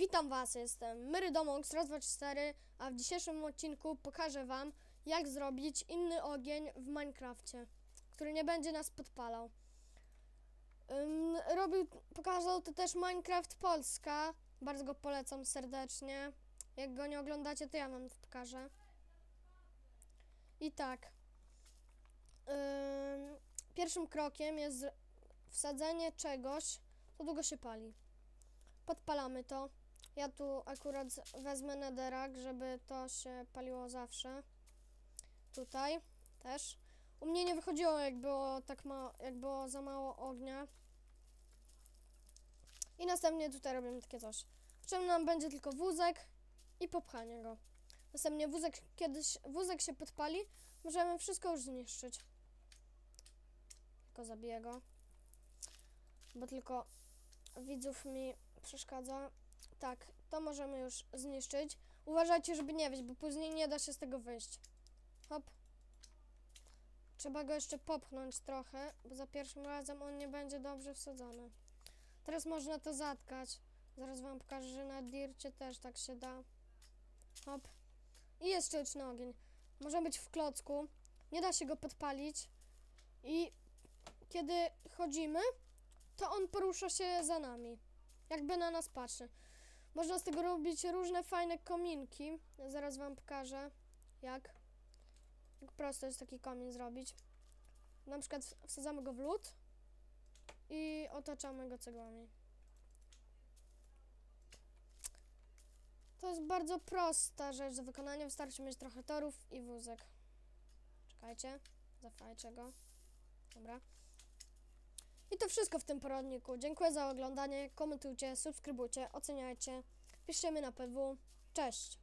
Witam Was, jestem trzy, cztery, a w dzisiejszym odcinku pokażę Wam, jak zrobić inny ogień w Minecrafcie, który nie będzie nas podpalał. Ym, robił, pokazał to też Minecraft Polska, bardzo go polecam serdecznie. Jak go nie oglądacie, to ja Wam pokażę. I tak. Ym, pierwszym krokiem jest wsadzenie czegoś, co długo się pali. Podpalamy to. Ja tu akurat wezmę nederak, żeby to się paliło zawsze. Tutaj też. U mnie nie wychodziło, jak było tak mało, jak było za mało ognia. I następnie tutaj robimy takie coś. Potrzebny nam będzie tylko wózek i popchanie go. Następnie wózek, kiedyś wózek się podpali, możemy wszystko już zniszczyć. Tylko zabiję go. Bo tylko widzów mi przeszkadza. Tak, to możemy już zniszczyć. Uważajcie, żeby nie wyjść, bo później nie da się z tego wyjść. Hop. Trzeba go jeszcze popchnąć trochę, bo za pierwszym razem on nie będzie dobrze wsadzony. Teraz można to zatkać. Zaraz wam pokażę, że na dircie też tak się da. Hop. I jest sztuczny ogień. Może być w klocku. Nie da się go podpalić. I kiedy chodzimy, to on porusza się za nami. Jakby na nas patrzy. Można z tego robić różne fajne kominki. Zaraz wam pokażę, jak. Jak prosto jest taki komin zrobić. Na przykład wsadzamy go w lód i otaczamy go cegłami. To jest bardzo prosta rzecz do wykonania. Wystarczy mieć trochę torów i wózek. Czekajcie, zafajcie go. Dobra. To wszystko w tym poradniku. Dziękuję za oglądanie. Komentujcie, subskrybujcie, oceniajcie. Piszcie mi na PW. Cześć!